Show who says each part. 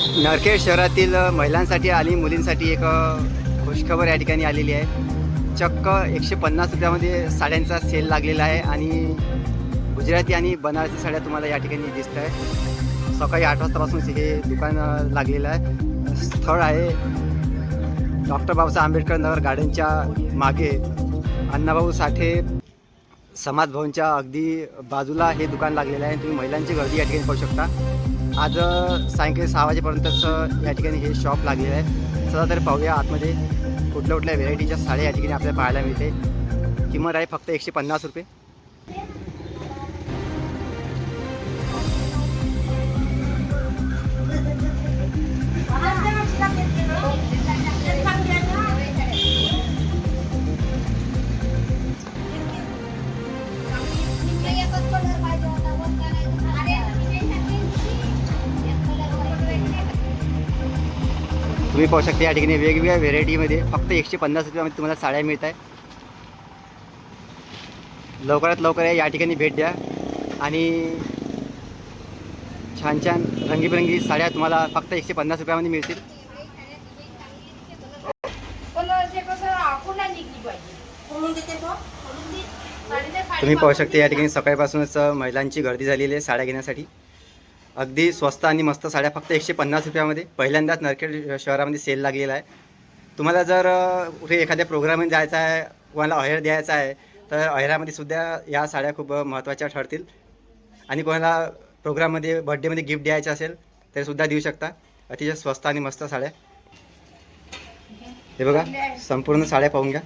Speaker 1: नरखेड शहरातील महिलांसाठी आणि मुलींसाठी एक खुशखबर या ठिकाणी आलेली आहे. चक्क एकशे पन्नास रुपयामध्ये साड्यांचा सेल लागलेला आहे आणि गुजराती आणि बनारसी साड्या तुम्हाला या ठिकाणी दिसत आहे सकाळी आठ वाजतापासून हे दुकान लागलेलं आहे. स्थळ आहे डॉक्टर बाबासाहेब आंबेडकर नगर गार्डनच्या मागे. अण्णाभाऊ साठे समाज भवनच्या अगदी बाजूला हे दुकान लागलेलं आहे तुम्ही महिलांची गर्दी या ठिकाणी पाहू शकता. आज सायंकाळी सहा वाजेपर्यंतच या ठिकाणी हे शॉप लागलेलं आहे. चला तर पाहूया आतमध्ये कुठल्या कुठल्या व्हेरायटीच्या साड्या या ठिकाणी आपल्याला पाहायला मिळते किंमत आहे फक्त एकशे पन्नास रुपये. तुम्ही पाहू शकता या ठिकाणी वेगवेगळ्या व्हेरायटीमध्ये फक्त एकशे पन्नास रुपयामध्ये तुम्हाला साड्या मिळत आहे लवकरात लवकर या ठिकाणी भेट द्या. आणि छान छान रंगीबेरंगी साड्या तुम्हाला फक्त एकशे पन्नास रुपयामध्ये मिळतील. तुम्ही पाहू शकता या ठिकाणी सकाळपासूनच महिलांची गर्दी झालेली आहे साड्या घेण्यासाठी. अगदी स्वस्त आणि मस्त साड्या फक्त एकशे पन्नास रुपयामध्ये. पहिल्यांदाच नरखेड शहरामध्ये सेल लागलेला आहे. तुम्हाला जर कुठे एखाद्या प्रोग्राममध्ये जायचं आहे कोणाला अहेर द्यायचा आहे तर अहेरामध्ये सुद्धा या साड्या खूप महत्त्वाच्या ठरतील. आणि कोणाला प्रोग्राममध्ये बड्डेमध्ये गिफ्ट द्यायचं असेल तरी सुद्धा देऊ शकता. अतिशय स्वस्त आणि मस्त साड्या. हे बघा संपूर्ण साड्या पाहून घ्या.